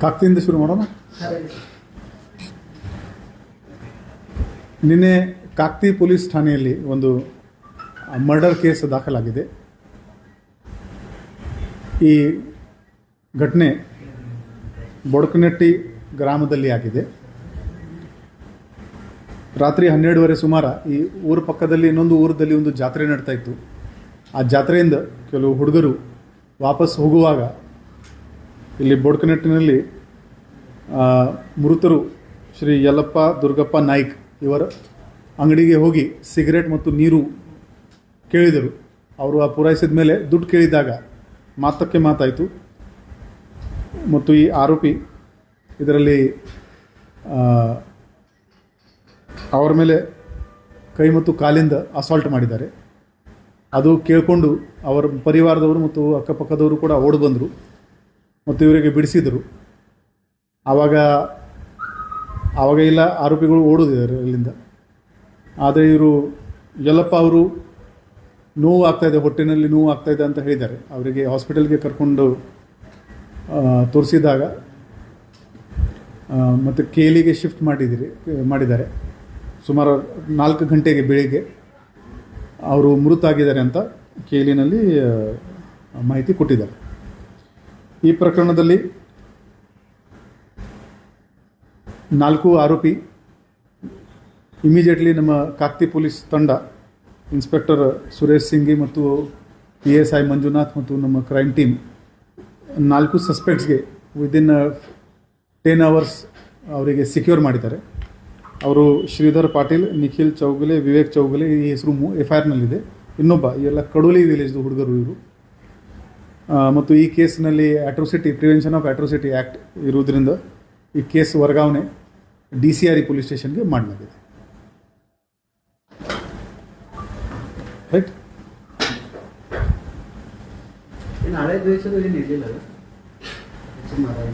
ಕಾಕ್ತಿಯಿಂದ ಶುರು ಮಾಡೋಣ? ನಿನ್ನೆ ಕಾಕ್ತಿ ಪೊಲೀಸ್ ಠಾಣೆಯಲ್ಲಿ ಒಂದು ಮರ್ಡರ್ ಕೇಸ್ ದಾಖಲಾಗಿದೆ. ಈ ಘಟನೆ ಬೊಡಕನಟ್ಟಿ ಗ್ರಾಮದಲ್ಲಿ ಆಗಿದೆ. ರಾತ್ರಿ ಹನ್ನೆರಡುವರೆ ಸುಮಾರ ಈ ಊರ ಪಕ್ಕದಲ್ಲಿ ಇನ್ನೊಂದು ಊರದಲ್ಲಿ ಒಂದು ಜಾತ್ರೆ ನಡ್ತಾ ಇತ್ತು. ಆ ಜಾತ್ರೆಯಿಂದ ಕೆಲವು ಹುಡುಗರು ವಾಪಸ್ ಹೋಗುವಾಗ ಇಲ್ಲಿ ಬೋಡ್ಕನಟ್ಟಿನಲ್ಲಿ ಮೃತರು ಶ್ರೀ ಯಲ್ಲಪ್ಪ ದುರ್ಗಪ್ಪ ನಾಯ್ಕ್ ಇವರ ಅಂಗಡಿಗೆ ಹೋಗಿ ಸಿಗರೇಟ್ ಮತ್ತು ನೀರು ಕೇಳಿದರು. ಅವರು ಆ ಪೂರೈಸಿದ ಮೇಲೆ ದುಡ್ಡು ಕೇಳಿದಾಗ ಮಾತಕ್ಕೆ ಮಾತಾಯಿತು. ಮತ್ತು ಈ ಆರೋಪಿ ಇದರಲ್ಲಿ ಅವರ ಮೇಲೆ ಕೈ ಮತ್ತು ಕಾಲಿಂದ ಅಸಾಲ್ಟ್ ಮಾಡಿದ್ದಾರೆ. ಅದು ಕೇಳಿಕೊಂಡು ಅವರ ಪರಿವಾರದವರು ಮತ್ತು ಅಕ್ಕಪಕ್ಕದವರು ಕೂಡ ಓಡಿ ಬಂದರು ಮತ್ತು ಇವರಿಗೆ ಬಿಡಿಸಿದರು. ಆವಾಗ ಆವಾಗ ಇಲ್ಲ, ಆರೋಪಿಗಳು ಓಡೋದಿದ್ದಾರೆ ಇಲ್ಲಿಂದ ಆದರೆ ಇವರು, ಯಲ್ಲಪ್ಪ ಅವರು ನೋವು ಆಗ್ತಾಯಿದೆ ಹೊಟ್ಟೆನಲ್ಲಿ ನೋವು ಆಗ್ತಾಯಿದೆ ಅಂತ ಹೇಳಿದ್ದಾರೆ. ಅವರಿಗೆ ಹಾಸ್ಪಿಟಲ್ಗೆ ಕರ್ಕೊಂಡು ತೋರಿಸಿದಾಗ ಮತ್ತು ಕೇಲಿಗೆ ಶಿಫ್ಟ್ ಮಾಡಿದಿರಿ, ಮಾಡಿದ್ದಾರೆ. ಸುಮಾರು ನಾಲ್ಕು ಗಂಟೆಗೆ ಬೆಳಿಗ್ಗೆ ಅವರು ಮೃತಾಗಿದ್ದಾರೆ ಅಂತ ಕೇಲಿನಲ್ಲಿ ಮಾಹಿತಿ ಕೊಟ್ಟಿದ್ದಾರೆ. ಈ ಪ್ರಕರಣದಲ್ಲಿ ನಾಲ್ಕು ಆರೋಪಿ ಇಮಿಡಿಯೇಟ್ಲಿ ನಮ್ಮ ಕಾಕ್ತಿ ಪೊಲೀಸ್ ತಂಡ, ಇನ್ಸ್ಪೆಕ್ಟರ್ ಸುರೇಶ್ ಸಿಂಗಿ ಮತ್ತು ಪಿ ಎಸ್ ಐ ಮಂಜುನಾಥ್ ಮತ್ತು ನಮ್ಮ ಕ್ರೈಮ್ ಟೀಮ್, ನಾಲ್ಕು ಸಸ್ಪೆಕ್ಟ್ಸ್ಗೆ ವಿದಿನ್ ಟೆನ್ ಅವರ್ಸ್ ಅವರಿಗೆ ಸಿಕ್ಯೂರ್ ಮಾಡಿದ್ದಾರೆ. ಅವರು ಶ್ರೀಧರ್ ಪಾಟೀಲ್ ನಿಖಿಲ್ ಚೌಗಲೆ ವಿವೇಕ್ ಚೌಗಲೆ ಈ ಹೆಸರು ಎಫ್ ಐ ಆರ್ನಲ್ಲಿದೆ ಇನ್ನೊಬ್ಬ ಎಲ್ಲ ಕಡುಲಿ ವಿಲೇಜ್ದು ಹುಡುಗರು ಇವರು. ಮತ್ತು ಈ ಕೇಸ್ನಲ್ಲಿ atrocity prevention of atrocity act ಇರುವುದರಿಂದ ಈ ಕೇಸ್ ವರ್ಗಾವಣೆ D C R E police ಸ್ಟೇಷನ್ಗೆ ಮಾಡಲಾಗಿದೆ. ರೈಟ್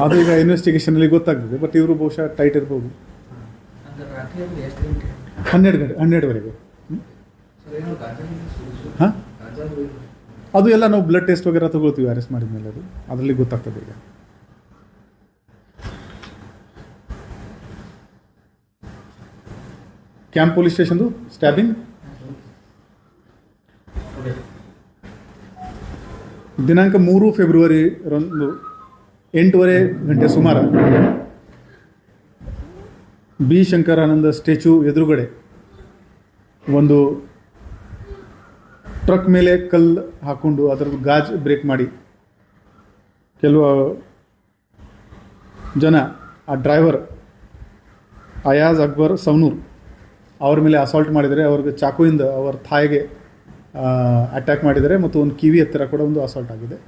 ಅದು ಈಗ ಇನ್ವೆಸ್ಟಿಗೇಷನಲ್ಲಿ ಗೊತ್ತಾಗ್ತದೆ ಬಟ್ ಇವರು ಬಹುಶಃ ಟೈಟ್ ಇರ್ಬೋದು ಅಂದ್ರೆ ರಾತ್ರಿ ಅಂದ್ರೆ ಎಷ್ಟು ಗಂಟೆ ಹನ್ನೆರಡು ಗಂಟೆ ಹನ್ನೆರಡುವರೆಗೆ. ಹಾಂ? ಅದು ಎಲ್ಲ ನಾವು ಬ್ಲಡ್ ಟೆಸ್ಟ್ ವಗೇರ ತಗೊಳ್ತೀವಿ ಅರೆಸ್ಟ್ ಮಾಡಿದ ಮೇಲೆ ಅದು. ಅದರಲ್ಲಿ ಗೊತ್ತಾಗ್ತದೆ ಈಗ. ಕ್ಯಾಂಪ್ ಪೊಲೀಸ್ ಸ್ಟೇಷನ್ದು ಸ್ಟ್ಯಾಬಿಂಗ್ ದಿನಾಂಕ ಮೂರು ಫೆಬ್ರವರಿ ರಂದು ಎಂಟೂವರೆ ಗಂಟೆ ಸುಮಾರ ಬಿ ಶಂಕರಾನಂದ ಸ್ಟ್ಯಾಚು ಎದುರುಗಡೆ ಒಂದು ಟ್ರಕ್ ಮೇಲೆ ಕಲ್ಲು ಹಾಕ್ಕೊಂಡು ಅದರದ್ದು ಗಾಜ್ ಬ್ರೇಕ್ ಮಾಡಿ. ಕೆಲವು ಜನ, ಆ ಡ್ರೈವರ್, ಅಯಾಜ್ ಅಕ್ಬರ್ ಸೌನೂರ್ ಅವ್ರ ಮೇಲೆ ಅಸಾಲ್ಟ್ ಮಾಡಿದರೆ ಅವ್ರಿಗೆ ಚಾಕುವಿಂದ ಅವರ ತಾಯಿಗೆ ಅಟ್ಯಾಕ್ ಮಾಡಿದ್ದಾರೆ ಮತ್ತು ಒಂದು ಕಿವಿ ಹತ್ತಿರ ಕೂಡ ಒಂದು ಅಸಾಲ್ಟ್ ಆಗಿದೆ.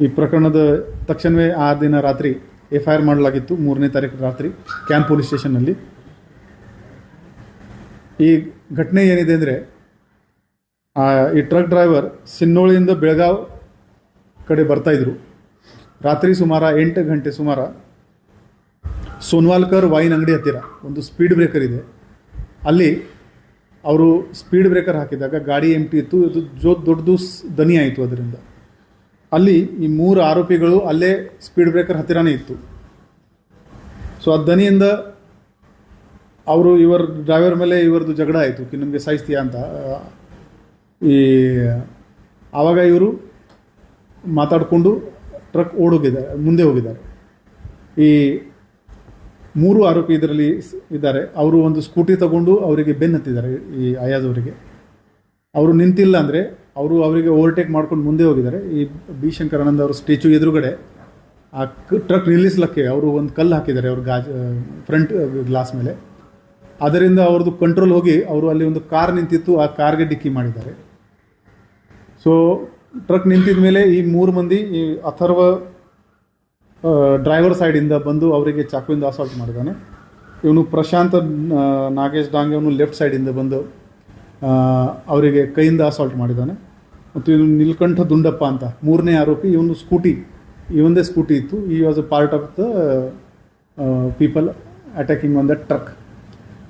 ಈ ಪ್ರಕರಣದ ತಕ್ಷಣವೇ ಆ ದಿನ ರಾತ್ರಿ ಎಫ್ ಐ ಆರ್ ಮಾಡಲಾಗಿತ್ತು ಮೂರನೇ ತಾರೀಕು ರಾತ್ರಿ ಕ್ಯಾಂಪ್ ಪೊಲೀಸ್ ಸ್ಟೇಷನ್ನಲ್ಲಿ. ಈ ಘಟನೆ ಏನಿದೆ ಅಂದರೆ ಈ ಟ್ರಕ್ ಡ್ರೈವರ್ ಸಿನ್ನೋಳಿಯಿಂದ ಬೆಳಗಾವ್ ಕಡೆ ಬರ್ತಾಯಿದ್ರು ರಾತ್ರಿ ಸುಮಾರು ಎಂಟು ಗಂಟೆ ಸುಮಾರ ಸೋನ್ವಾಲ್ಕರ್ ವೈನ್ ಅಂಗಡಿ ಹತ್ತಿರ ಒಂದು ಸ್ಪೀಡ್ ಬ್ರೇಕರ್ ಇದೆ. ಅಲ್ಲಿ ಅವರು ಸ್ಪೀಡ್ ಬ್ರೇಕರ್ ಹಾಕಿದಾಗ ಗಾಡಿ ಎಂಟಿ ಇತ್ತು, ಇದು ಜೋ ದೊಡ್ಡದು ದನಿ ಆಯಿತು ಅದರಿಂದ. ಅಲ್ಲಿ ಈ ಮೂರು ಆರೋಪಿಗಳು ಅಲ್ಲೇ ಸ್ಪೀಡ್ ಬ್ರೇಕರ್ ಹತ್ತಿರನೇ ಇತ್ತು. ಸೊ ಆ ದನಿಯಿಂದ ಅವರು ಇವರ ಡ್ರೈವರ್ ಮೇಲೆ ಇವರದ್ದು ಜಗಳ ಆಯಿತು ಕಿ ನಿಮಗೆ ಸಾಯಿಸ್ತೀಯಾ ಅಂತ. ಈ, ಆವಾಗ ಇವರು ಮಾತಾಡಿಕೊಂಡು ಟ್ರಕ್ ಓಡೋಗಿದ್ದಾರೆ, ಮುಂದೆ ಹೋಗಿದ್ದಾರೆ. ಈ ಮೂರು ಆರೋಪಿ ಇದರಲ್ಲಿ ಇದ್ದಾರೆ. ಅವರು ಒಂದು ಸ್ಕೂಟಿ ತಗೊಂಡು ಅವರಿಗೆ ಬೆನ್ನತ್ತಿದ್ದಾರೆ ಈ ಅಯಾಜ್ ಅವರಿಗೆ. ಅವರು ನಿಂತಿಲ್ಲ ಅಂದರೆ ಅವರು ಅವರಿಗೆ ಓವರ್ಟೇಕ್ ಮಾಡ್ಕೊಂಡು ಮುಂದೆ ಹೋಗಿದ್ದಾರೆ. ಈ ಬಿ ಶಂಕರಾನಂದ ಅವರ ಸ್ಟ್ಯಾಚು ಎದುರುಗಡೆ ಆ ಟ್ರಕ್ ನಿಲ್ಲಿಸ್ಲಿಕ್ಕೆ ಅವರು ಒಂದು ಕಲ್ಲು ಹಾಕಿದ್ದಾರೆ ಅವ್ರ ಗಾಜ್ ಫ್ರಂಟ್ ಗ್ಲಾಸ್ ಮೇಲೆ. ಅದರಿಂದ ಅವ್ರದ್ದು ಕಂಟ್ರೋಲ್ ಹೋಗಿ ಅವರು ಅಲ್ಲಿ ಒಂದು ಕಾರ್ ನಿಂತಿತ್ತು, ಆ ಕಾರ್ಗೆ ಡಿಕ್ಕಿ ಮಾಡಿದ್ದಾರೆ. ಸೊ ಟ್ರಕ್ ನಿಂತಿದ ಮೇಲೆ ಈ ಮೂರು ಮಂದಿ, ಈ ಅಥರ್ವ ಡ್ರೈವರ್ ಸೈಡಿಂದ ಬಂದು ಅವರಿಗೆ ಚಾಕುವಿಂದ ಅಸಾಲ್ಟ್ ಮಾಡಿದ್ದಾನೆ. ಇವನು ಪ್ರಶಾಂತ್ ನಾಗೇಶ್ ಡಾಂಗೆ ಅವನು ಲೆಫ್ಟ್ ಸೈಡಿಂದ ಬಂದು ಅವರಿಗೆ ಕೈಯಿಂದ ಅಸಾಲ್ಟ್ ಮಾಡಿದ್ದಾನೆ. ಮತ್ತು ಇವನು ನಿಲ್ಕಂಠ ದುಂಡಪ್ಪ ಅಂತ, ಮೂರನೇ ಆರೋಪಿ, ಇವನು ಸ್ಕೂಟಿ ಇವೊಂದೇ ಸ್ಕೂಟಿ ಇತ್ತು. ಈ was a part of the people attacking on the truck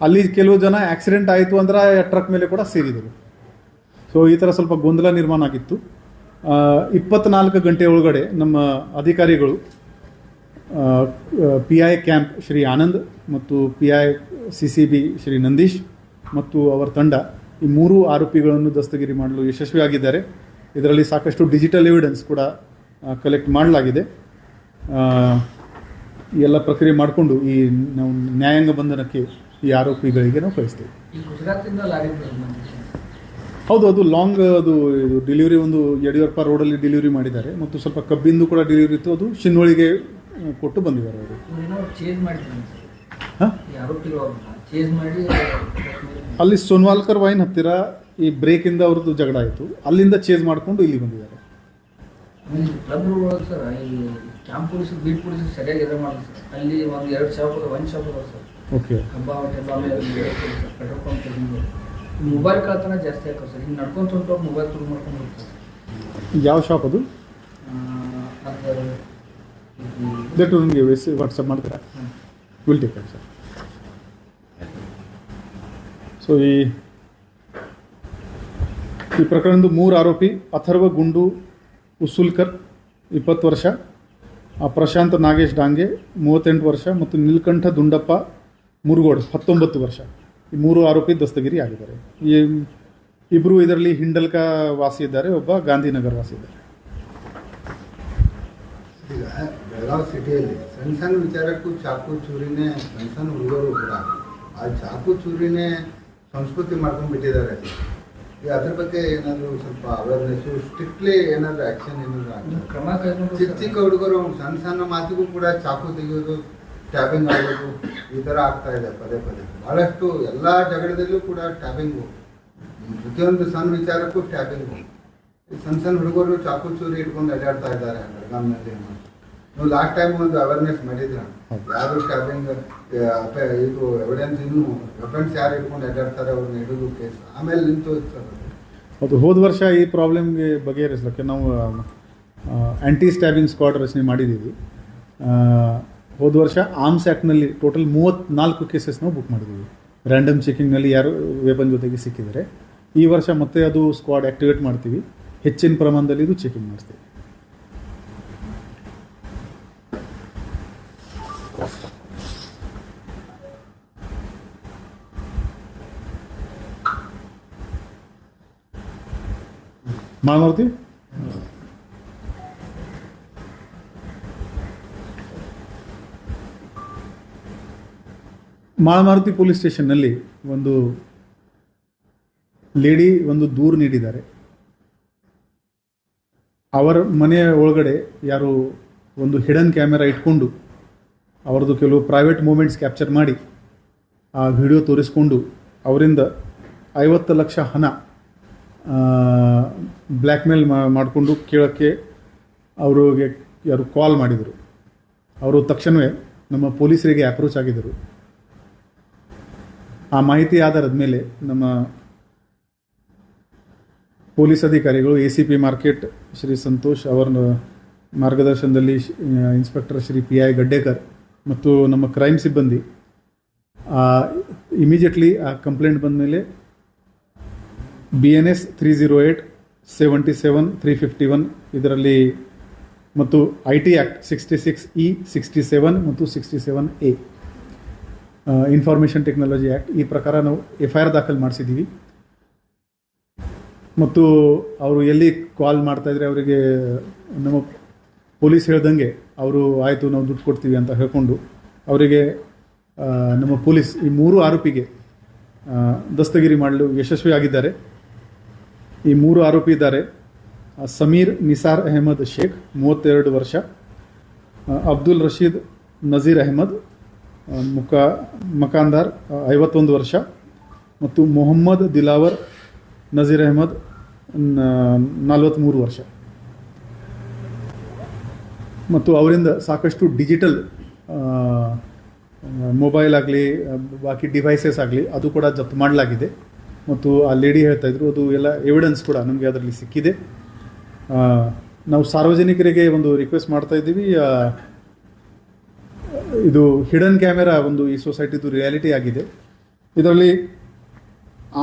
ಅಲ್ಲಿ ಕೆಲವು ಜನ ಆಕ್ಸಿಡೆಂಟ್ ಆಯಿತು ಅಂದ್ರೆ ಟ್ರಕ್ ಮೇಲೆ ಕೂಡ ಸೇರಿದರು. ಸೊ ಈ ಥರ ಸ್ವಲ್ಪ ಗೊಂದಲ ನಿರ್ಮಾಣ ಆಗಿತ್ತು. ಇಪ್ಪತ್ನಾಲ್ಕು ಗಂಟೆ ಒಳಗಡೆ ನಮ್ಮ ಅಧಿಕಾರಿಗಳು P I camp Shri Anand ಮತ್ತು P I C C B Shri Nandish ಮತ್ತು ಅವರ ತಂಡ ಈ ಮೂರು ಆರೋಪಿಗಳನ್ನು ದಸ್ತಗಿರಿ ಮಾಡಲು ಯಶಸ್ವಿಯಾಗಿದ್ದಾರೆ. ಇದರಲ್ಲಿ ಸಾಕಷ್ಟು ಡಿಜಿಟಲ್ ಎವಿಡೆನ್ಸ್ ಕೂಡ ಕಲೆಕ್ಟ್ ಮಾಡಲಾಗಿದೆ. ಎಲ್ಲ ಪ್ರಕ್ರಿಯೆ ಮಾಡಿಕೊಂಡು ಈ ನಾವು ನ್ಯಾಯಾಂಗ ಬಂಧನಕ್ಕೆ ಈ ಆರೋಪಿಗಳಿಗೆ ನಾವು ಕಳಿಸ್ತೇವೆ. ಹೌದು ಅದು ಲಾಂಗ್ ಅದು ಇದು ಡೆಲಿವರಿ ಒಂದು ಯಡಿಯೂರಪ್ಪ ರೋಡಲ್ಲಿ ಡೆಲಿವರಿ ಮಾಡಿದ್ದಾರೆ. ಮತ್ತು ಸ್ವಲ್ಪ ಕಬ್ಬಿಂದು ಕೂಡ ಡೆಲಿವರಿ ಇತ್ತು. ಅದು ಶಿನ್ವಳಿಗೆ ಕೊಟ್ಟು ಬಂದಿದ್ದಾರೆ ಅವರು ಮಾಡಿದ್ರು ಅಲ್ಲಿ ಸೋನ್ವಾಲ್ಕರ್ ವೈನ್ ಹತ್ತಿರ ಈ ಬ್ರೇಕಿಂದ ಅವ್ರದ್ದು ಜಗಳ ಆಯಿತು. ಅಲ್ಲಿಂದ ಚೇಂಜ್ ಮಾಡಿಕೊಂಡು ಇಲ್ಲಿ ಬಂದಿದ್ದಾರೆ. ಕ್ಲಬ್ ಒಳಗೆ ಸರ್ ಈ ಕ್ಯಾಂಪ್ ಪೊಲೀಸ್ ಬೀಟ್ ಪೊಲೀಸ್ ಸರಿಯಾಗಿ ಇದು ಮಾಡಿಲ್ಲ ಸರ್ ಅಲ್ಲಿ ಒಂದು ಎರಡು ಶಾಪ್ ಅದ ಒಂದು ಶಾಪ್ ಅದ ಸರ್ ಓಕೆ ಕಬ್ಬ ಹೋಟೆಲ್ ಆಮೇಲೆ ಪೆಟ್ರೋಲ್ ಪಂಪ್ ಮೊಬೈಲ್ ಕಳ್ತನ ಜಾಸ್ತಿ ಹಾಕೋ ಸರ್ ಹಿಂಗೆ ನಡ್ಕೊಂತ ಹೊಂಟು ಮೊಬೈಲ್ ತುಳು ಮಾಡ್ಕೊಂಡು ಹೋಗ್ತಾರೆ ಯಾವ ಶಾಪ್ ಅದು? ಅದು ದಟ್ ನನಗೆ ವಾಟ್ಸಪ್ ಮಾಡ್ತೀರಾ? ವಿಲ್ ಟೇಕ್ ಸರ್ ಸೊ ಈ ಈ ಪ್ರಕರಣದ ಮೂರು ಆರೋಪಿ, ಅಥರ್ವ ಗುಂಡು ಉಸುಲ್ಕರ್, ಇಪ್ಪತ್ತು ವರ್ಷ ಪ್ರಶಾಂತ್ ನಾಗೇಶ್ ಡಾಂಗೆ, ಮೂವತ್ತೆಂಟು ವರ್ಷ, ಮತ್ತು ನೀಲ್ಕಂಠ ದುಂಡಪ್ಪ ಮುರುಗೋಡ್, ಹತ್ತೊಂಬತ್ತು ವರ್ಷ. ಈ ಮೂರು ಆರೋಪಿ ದಸ್ತಗಿರಿ ಆಗಿದ್ದಾರೆ. ಈ ಇಬ್ಬರು ಇದರಲ್ಲಿ ಹಿಂಡಲ್ಕ ವಾಸಿ ಇದ್ದಾರೆ, ಒಬ್ಬ ಗಾಂಧಿನಗರ ವಾಸಿ ಇದ್ದಾರೆ. ಈಗ ಬೆಳಗಾವಿ ಸಿಟಿಯಲ್ಲಿ ಸಣ್ಣ ಚಾಕು ಚೂರಿನೇ ಸಣ್ಣ ಸಣ್ಣ ಹುಡುಗರು ಆ ಚಾಕು ಚೂರಿನೇ ಸಂಸ್ಕೃತಿ ಮಾಡ್ಕೊಂಡು ಬಿಟ್ಟಿದ್ದಾರೆ. ಈಗ ಅದ್ರ ಬಗ್ಗೆ ಏನಾದರೂ ಸ್ವಲ್ಪ ಅವೇರ್ನೆಸ್ ಸ್ಟ್ರಿಕ್ಟ್ಲಿ ಏನಾದರೂ ಆ್ಯಕ್ಷನ್ ಏನಾದರೂ ಕ್ರಮ ಚಿಕ್ಕ ಚಿಕ್ಕ ಹುಡುಗರು ಸಣ್ಣ ಸಣ್ಣ ಮಾತಿಗೂ ಕೂಡ ಚಾಕು ತೆಗೆಯೋದು ಟ್ಯಾಬಿಂಗ್ ಆಗೋದು ಈ ಥರ ಆಗ್ತಾ ಇದೆ ಪದೇ ಪದೇ. ಭಾಳಷ್ಟು ಎಲ್ಲ ಜಗಳದಲ್ಲೂ ಕೂಡ ಟ್ಯಾಬಿಂಗು ಪ್ರತಿಯೊಂದು ಸಣ್ಣ ವಿಚಾರಕ್ಕೂ ಟ್ಯಾಬಿಂಗು ಈ ಸಣ್ಣ ಸಣ್ಣ ಹುಡುಗರು ಚಾಕು ಚೂರಿ ಇಟ್ಕೊಂಡು ಅಡ್ಡಾಡ್ತಾ ಇದ್ದಾರೆ. ಬೆಳಗಾಂನಲ್ಲಿ ನೀವು ಲಾಸ್ಟ್ ಟೈಮ್ ಒಂದು ಅವೇರ್ನೆಸ್ ಮಾಡಿದ್ರ. ಯಾರು ಸ್ಟಾಬಿಂಗ್ ಇದು ಎವಿಡೆನ್ಸ್ ಇನ್ನು ವೆಪನ್ಸ್ ಯಾರು ಇಟ್ಕೊಂಡು ಅಡ್ಡಾಡ್ತಾರೆ ಅವ್ರನ್ನ ಹಿಡಿದು ಕೇಸ್ ಆಮೇಲೆ ನಿಂತು ಸರ್. ಅದು. ಹೋದ ವರ್ಷ ಈ ಪ್ರಾಬ್ಲಮ್ಗೆ ಬಗೆಹರಿಸಲಿಕ್ಕೆ ನಾವು ಆ್ಯಂಟಿ ಸ್ಟ್ಯಾಬಿಂಗ್ ಸ್ಕ್ವಾಡ್ ರಚನೆ ಮಾಡಿದ್ದೀವಿ. ಹೋದ ವರ್ಷ ಆರ್ಮ್ಸ್ ಆ್ಯಕ್ಟ್ನಲ್ಲಿ ಟೋಟಲ್ ಮೂವತ್ತ್ನಾಲ್ಕು ಕೇಸಸ್ ನಾವು ಬುಕ್ ಮಾಡಿದ್ದೀವಿ. ರ್ಯಾಂಡಮ್ ಚೆಕಿಂಗ್ನಲ್ಲಿ ಯಾರು ವೆಪನ್ ಜೊತೆಗೆ ಸಿಕ್ಕಿದ್ದಾರೆ. ಈ ವರ್ಷ ಮತ್ತೆ ಅದು ಸ್ಕ್ವಾಡ್ ಆ್ಯಕ್ಟಿವೇಟ್ ಮಾಡ್ತೀವಿ. ಹೆಚ್ಚಿನ ಪ್ರಮಾಣದಲ್ಲಿ ಇದು ಚೆಕಿಂಗ್ ಮಾಡ್ತೀವಿ. ಮಾಮಾವತಿ ಮಾಳಮಾರುತಿ ಪೊಲೀಸ್ ಸ್ಟೇಷನ್ನಲ್ಲಿ ಒಂದು ಲೇಡಿ ಒಂದು ದೂರು ನೀಡಿದ್ದಾರೆ. ಅವರ ಮನೆಯ ಒಳಗಡೆ ಯಾರು ಒಂದು ಹಿಡನ್ ಕ್ಯಾಮೆರಾ ಇಟ್ಕೊಂಡು ಅವರದು ಕೆಲವು ಪ್ರೈವೇಟ್ ಮೂಮೆಂಟ್ಸ್ ಕ್ಯಾಪ್ಚರ್ ಮಾಡಿ ಆ ವಿಡಿಯೋ ತೋರಿಸ್ಕೊಂಡು ಅವರಿಂದ ಐವತ್ತು ಲಕ್ಷ ಹಣ ಬ್ಲ್ಯಾಕ್ ಮೇಲ್ ಮಾಡಿಕೊಂಡು ಕೇಳೋಕ್ಕೆ ಅವರಿಗೆ ಯಾರು ಕಾಲ್ ಮಾಡಿದರು. ಅವರು ತಕ್ಷಣವೇ ನಮ್ಮ ಪೊಲೀಸರಿಗೆ ಅಪ್ರೋಚ್ ಆಗಿದ್ದರು. ಆ ಮಾಹಿತಿ ಆಧಾರದ ಮೇಲೆ ನಮ್ಮ ಪೊಲೀಸ್ ಅಧಿಕಾರಿಗಳು A C P market Shri Santosh ಅವರ ಮಾರ್ಗದರ್ಶನದಲ್ಲಿ inspector Shri P I Gaddekar ಮತ್ತು ನಮ್ಮ ಕ್ರೈಮ್ ಸಿಬ್ಬಂದಿ ಇಮಿಡಿಯೇಟ್ಲಿ ಆ ಕಂಪ್ಲೇಂಟ್ ಬಂದ ಮೇಲೆ B N S three zero eight seventy seven three fifty one ಇದರಲ್ಲಿ ಮತ್ತು I T act sixty six E sixty seven ಮತ್ತು sixty seven A information technology act ಈ ಪ್ರಕಾರ ನಾವು ಎಫ್ ಐ ಆರ್ ದಾಖಲು ಮಾಡಿಸಿದ್ದೀವಿ. ಮತ್ತು ಅವರು ಎಲ್ಲಿ ಕಾಲ್ ಮಾಡ್ತಾಯಿದ್ರೆ ಅವರಿಗೆ ನಮ್ಮ ಪೊಲೀಸ್ ಹೇಳ್ದಂಗೆ ಅವರು ಆಯಿತು ನಾವು ದುಡ್ಡು ಕೊಡ್ತೀವಿ ಅಂತ ಹೇಳ್ಕೊಂಡು ಅವರಿಗೆ ನಮ್ಮ ಪೊಲೀಸ್ ಈ ಮೂರು ಆರೋಪಿಗೆ ದಸ್ತಗಿರಿ ಮಾಡಲು ಯಶಸ್ವಿಯಾಗಿದ್ದಾರೆ. ಈ ಮೂರು ಆರೋಪಿ ಇದ್ದಾರೆ. ಸಮೀರ್ ನಿಸಾರ್ ಅಹಮದ್ ಶೇಖ್, ಮೂವತ್ತೆರಡು ವರ್ಷ. ಅಬ್ದುಲ್ ರಶೀದ್ ನಜೀರ್ ಅಹಮದ್ ಮುಖ, ಮಕಾಂದಾರ್ ಐವತ್ತೊಂದು ವರ್ಷ. ಮತ್ತು ಮೊಹಮ್ಮದ್ ದಿಲಾವರ್ ನಜೀರ್ ಅಹಮದ್ ನಲವತ್ತ್ಮೂರು ವರ್ಷ. ಮತ್ತು ಅವರಿಂದ ಸಾಕಷ್ಟು ಡಿಜಿಟಲ್ ಮೊಬೈಲ್ ಆಗಲಿ ಬಾಕಿ ಡಿವೈಸಸ್ ಆಗಲಿ, ಅದು ಕೂಡ ಜಪ್ತು ಮಾಡಲಾಗಿದೆ. ಮತ್ತು ಆ ಲೇಡಿ ಹೇಳ್ತಾ ಇದ್ರು, ಅದು ಎಲ್ಲ ಎವಿಡೆನ್ಸ್ ಕೂಡ ನಮಗೆ ಅದರಲ್ಲಿ ಸಿಕ್ಕಿದೆ. ನಾವು ಸಾರ್ವಜನಿಕರಿಗೆ ಒಂದು ರಿಕ್ವೆಸ್ಟ್ ಮಾಡ್ತಾ ಇದ್ದೀವಿ ಇದು ಹಿಡನ್ ಕ್ಯಾಮೆರಾ ಒಂದು ಈ ಸೊಸೈಟಿದು ರಿಯಾಲಿಟಿ ಆಗಿದೆ. ಇದರಲ್ಲಿ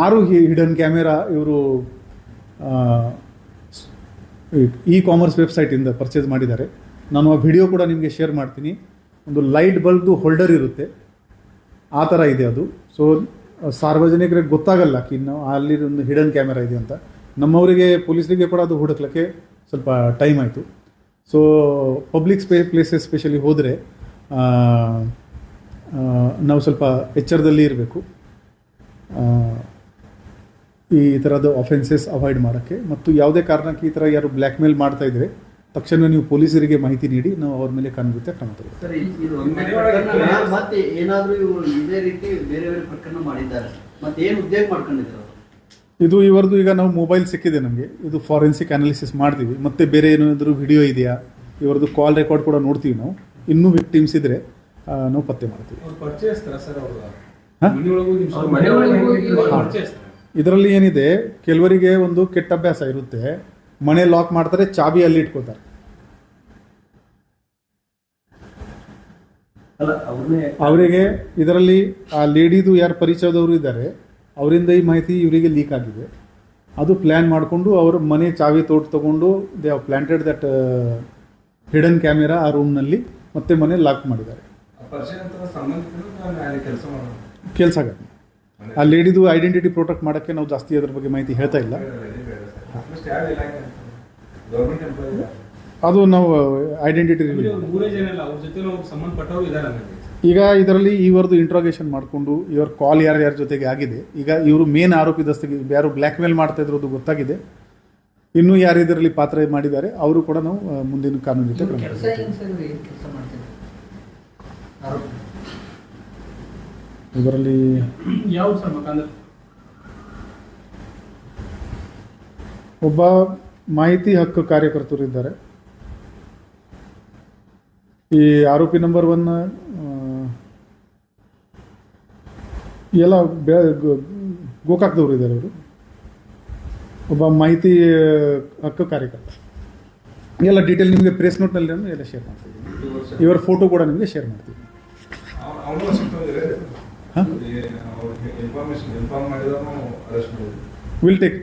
ಆರು ಹಿಡನ್ ಕ್ಯಾಮೆರಾ ಇವರು ಇ ಕಾಮರ್ಸ್ ವೆಬ್ಸೈಟಿಂದ ಪರ್ಚೇಸ್ ಮಾಡಿದ್ದಾರೆ. ನಾನು ಆ ವಿಡಿಯೋ ಕೂಡ ನಿಮಗೆ ಶೇರ್ ಮಾಡ್ತೀನಿ. ಒಂದು ಲೈಟ್ ಬಲ್ಬ್ದು ಹೋಲ್ಡರ್ ಇರುತ್ತೆ. ಆ ಥರ ಇದೆ ಅದು. ಸೊ ಸಾರ್ವಜನಿಕರಿಗೆ ಗೊತ್ತಾಗಲ್ಲ ಕಿ ನಾವು ಅಲ್ಲಿ ಒಂದು ಹಿಡನ್ ಕ್ಯಾಮೆರಾ ಇದೆ ಅಂತ. ನಮ್ಮವರಿಗೆ ಪೊಲೀಸರಿಗೆ ಕೂಡ ಅದು ಹುಡುಕ್ಲಿಕ್ಕೆ ಸ್ವಲ್ಪ ಟೈಮ್ ಆಯಿತು. So public space places specially ಹೋದರೆ ನಾವು ಸ್ವಲ್ಪ ಎಚ್ಚರದಲ್ಲಿ ಇರಬೇಕು. ಈ ಥರದ ಅಫೆನ್ಸಸ್ ಅವಾಯ್ಡ್ ಮಾಡೋಕ್ಕೆ. ಮತ್ತು ಯಾವುದೇ ಕಾರಣಕ್ಕೆ ಈ ಥರ ಯಾರು ಬ್ಲ್ಯಾಕ್ ಮೇಲ್ ಮಾಡ್ತಾ ಇದ್ರೆ ತಕ್ಷಣ ನೀವು ಪೊಲೀಸರಿಗೆ ಮಾಹಿತಿ ನೀಡಿ ನಾವು ಅವ್ರ ಮೇಲೆ ಕಾನೂನು ಕ್ರಮ ತಗೊಳ್ತೀವಿ ಸರ್ ಇದು ಒಂದು ಮತ್ತೆ ಏನಾದ್ರೂ ಇದೇ ರೀತಿ ಬೇರೆ ಬೇರೆ ಪ್ರಕರಣ ಮಾಡಿದ್ದಾರೆ. ಮತ್ತೆ ಏನು ಉದ್ಯೋಗ ಮಾಡ್ಕೊಂಡಿದ್ರು ಇದು ಇವರದು ಈಗ ನಾವು ಮೊಬೈಲ್ ಸಿಕ್ಕಿದೆ ನಮಗೆ. ಇದು ಫಾರೆನ್ಸಿಕ್ ಅನಾಲಿಸಿಸ್ ಮಾಡ್ತೀವಿ. ಮತ್ತೆ ಬೇರೆ ಏನಾದರೂ ವಿಡಿಯೋ ಇದೆಯಾ? ಇವರದ್ದು ಕಾಲ್ ರೆಕಾರ್ಡ್ ಕೂಡ ನೋಡ್ತೀವಿ ನಾವು. ಇನ್ನೂ ವಿಕ್ಟಿಮ್ಸ್ ಇದ್ರೆ ನಾವು ಪತ್ತೆ ಮಾಡ್ತೀವಿ. ಇದರಲ್ಲಿ ಏನಿದೆ? ಕೆಲವರಿಗೆ ಒಂದು ಕೆಟ್ಟ ಅಭ್ಯಾಸ ಇರುತ್ತೆ. ಮನೆ ಲಾಕ್ ಮಾಡ್ತಾರೆ ಚಾಬಿ ಅಲ್ಲಿ ಇಟ್ಕೋತಾರೆ. ಅಲ್ಲ ಅವರಿಗೆ ಇದರಲ್ಲಿ ಆ ಲೇಡಿದು ಯಾರು ಪರಿಚಯದವರು ಇದ್ದಾರೆ ಅವರಿಂದ ಈ ಮಾಹಿತಿ ಇವರಿಗೆ ಲೀಕ್ ಆಗಿದೆ. ಅದು ಪ್ಲ್ಯಾನ್ ಮಾಡಿಕೊಂಡು ಅವರು ಮನೆ ಚಾವಿ ತೋಟ ತಗೊಂಡು they have planted that hidden camera ಆ ರೂಮ್ನಲ್ಲಿ ಮತ್ತೆ ಮನೆ ಲಾಕ್ ಮಾಡಿದ್ದಾರೆ. ಆ ಪರಿಚಯ ಅಂತ ನಾನು ಅಲ್ಲಿ ಕೆಲಸ ಮಾಡೋದು ಕೆಲಸ ಆಗತ್ತೆ. ಆ ಲೇಡಿದು ಐಡೆಂಟಿಟಿ ಪ್ರೊಟೆಕ್ಟ್ ಮಾಡೋಕ್ಕೆ ನಾವು ಜಾಸ್ತಿ ಅದ್ರ ಬಗ್ಗೆ ಮಾಹಿತಿ ಹೇಳ್ತಾ ಇಲ್ಲ. ಅದು ನಾವು ಐಡೆಂಟಿಟಿ ಮೂರೇ ಜನ ಇಲ್ಲ ಅವ್ರ ಜೊತೆ ಸಂಬಂಧಪಟ್ಟವರು ಇದ್ದಾರೆ ಈಗ ಇದರಲ್ಲಿ ಇವರದು ಇಂಟ್ರೋಗೇಷನ್ ಮಾಡಿಕೊಂಡು ಇವರ ಕಾಲ್ ಯಾರ್ಯಾರ ಜೊತೆಗೆ ಆಗಿದೆ ಈಗ ಇವರು ಮೇನ್ ಆರೋಪಿ ದಸ್ತಿಗೆ ಯಾರು ಬ್ಲ್ಯಾಕ್ ಮೇಲ್ ಮಾಡ್ತಾ ಇದ್ರದ್ದು ಗೊತ್ತಾಗಿದೆ. ಇನ್ನೂ ಯಾರು ಇದರಲ್ಲಿ ಪಾತ್ರ ಮಾಡಿದ್ದಾರೆ ಅವರು ಕೂಡ ನಾವು ಮುಂದಿನ ಕಾನೂನು ಕ್ರಮ ಸರ್ ತಗೊಳ್ತೀವಿ. ಏನು ಸರ್ ಏನು ಕೆಲಸ ಮಾಡ್ತಿದ್ರು ಆರೋಪ ಇದರಲ್ಲಿ ಯಾವ್ದು ಸರ್ ಮಕಾಂದ್ರ ಒಬ್ಬ ಮಾಹಿತಿ ಹಕ್ಕು ಕಾರ್ಯಕರ್ತರು ಇದ್ದಾರೆ. ಈ ಆರೋಪಿ ನಂಬರ್ ಒನ್ ಎಲ್ಲ ಬೆ ಗೋಕಾಕ್ದವ್ರು ಇದ್ದಾರೆ ಅವರು. ಒಬ್ಬ ಮಾಹಿತಿ ಹಕ್ಕು ಕಾರ್ಯಕರ್ತ. ಎಲ್ಲ ಡೀಟೇಲ್ ನಿಮಗೆ ಪ್ರೆಸ್ ನೋಟ್ನಲ್ಲಿ ನಾನು ಎಲ್ಲ ಶೇರ್ ಮಾಡ್ತೀವಿ. ಇವರ ಫೋಟೋ ಕೂಡ ನಿಮಗೆ ಶೇರ್ ಮಾಡ್ತೀವಿ. ವಿಲ್ ಟೇಕ್